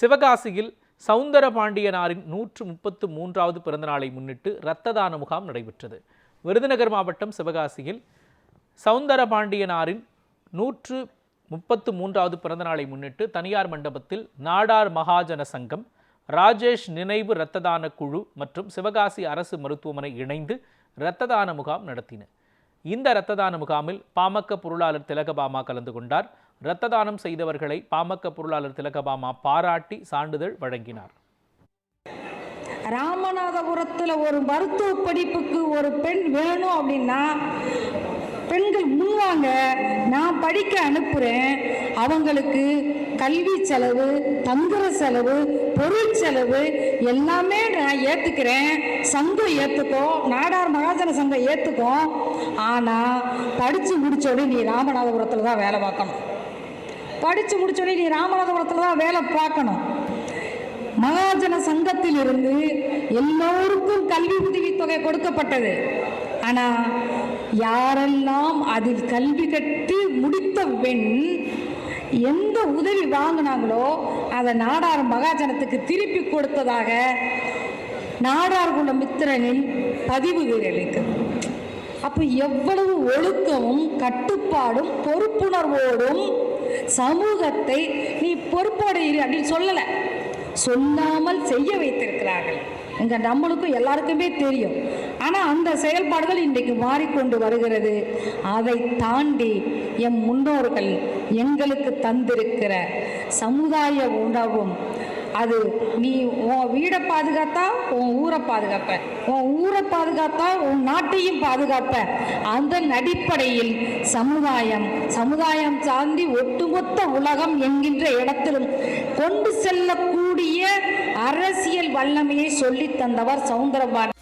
சிவகாசியில் சவுந்தரபாண்டியனாரின் நூற்று முப்பத்து மூன்றாவது பிறந்தநாளை முன்னிட்டு இரத்த தான முகாம் நடைபெற்றது. விருதுநகர் மாவட்டம் சிவகாசியில் சவுந்தரபாண்டியனாரின் நூற்று முப்பத்து மூன்றாவது பிறந்தநாளை முன்னிட்டு தனியார் மண்டபத்தில் நாடார் மகாஜன சங்கம் ராஜேஷ் நினைவு இரத்த தான குழு மற்றும் சிவகாசி அரசு மருத்துவமனை இணைந்து இரத்த தான முகாம் நடத்தின. இந்த இரத்த தான முகாமில் பாமக பொருளாளர் திலகபாமா கலந்து கொண்டார். இரத்த தானம் செய்தவர்களை பாமக பொருளாளர் திலகபாமா பாராட்டி சான்றிதழ் வழங்கினார். ராமநாதபுரத்தில் ஒரு மருத்துவ படிப்புக்கு ஒரு பெண் வேணும் அப்படின்னா பெண்கள் முன்வாங்க நான் படிக்க அனுப்புகிறேன் அவங்களுக்கு கல்வி செலவு தங்குற செலவு பொருள் செலவு எல்லாமே நான் ஏற்றுக்கிறேன் சங்கம் ஏற்றுக்கும் நாடார் மகாஜன சங்கம் ஏற்றுக்கும் ஆனால் படித்து முடிச்சோடனே நீ ராமநாதபுரத்தில் தான் வேலை பார்க்கணும். படித்து முடிச்சோடனே நீ ராமநாதபுரத்தில் தான் வேலை பார்க்கணும். மகாஜன சங்கத்திலிருந்து எல்லோருக்கும் கல்வி உதவித்தொகை கொடுக்கப்பட்டது. ஆனால் யாரெல்லாம் அதில் கல்வி கற்று முடித்த பெண் எந்த உதவி வாங்கினாங்களோ அதை நாடார் மகாஜனத்துக்கு திருப்பி கொடுத்ததாக நாடார்குல மித்திரனில் பதிவுகள் இருக்கு. அப்போ எவ்வளவு ஒழுக்கமும் கட்டுப்பாடும் பொறுப்புணர்வோடும் சமூகத்தை நீ பொறுப்போடு இரு அப்படின்னு சொல்லலை. சொல்லாமல் செய்ய வைத்திருக்கிறார்கள். இங்கே நம்மளுக்கும் எல்லாருக்குமே தெரியும். ஆனால் அந்த செயல்பாடுகள் இன்றைக்கு மாறிக்கொண்டு வருகிறது. அதை தாண்டி எம் முன்னோர்கள் எங்களுக்கு தந்திருக்கிற சமுதாய உணவும் அது நீ உன் வீடை பாதுகாத்தா உன் ஊரை பாதுகாப்ப. உன் ஊரை பாதுகாத்தா உன் நாட்டையும் பாதுகாப்ப. அந்த அடிப்படையில் சமுதாயம் சமுதாயம் சார்ந்தி ஒட்டுமொத்த உலகம் என்கின்ற இடத்திலும் கொண்டு செல்லக்கூடிய அரசியல் வல்லமையை சொல்லித் தந்தவர் சவுந்தரபாண்டி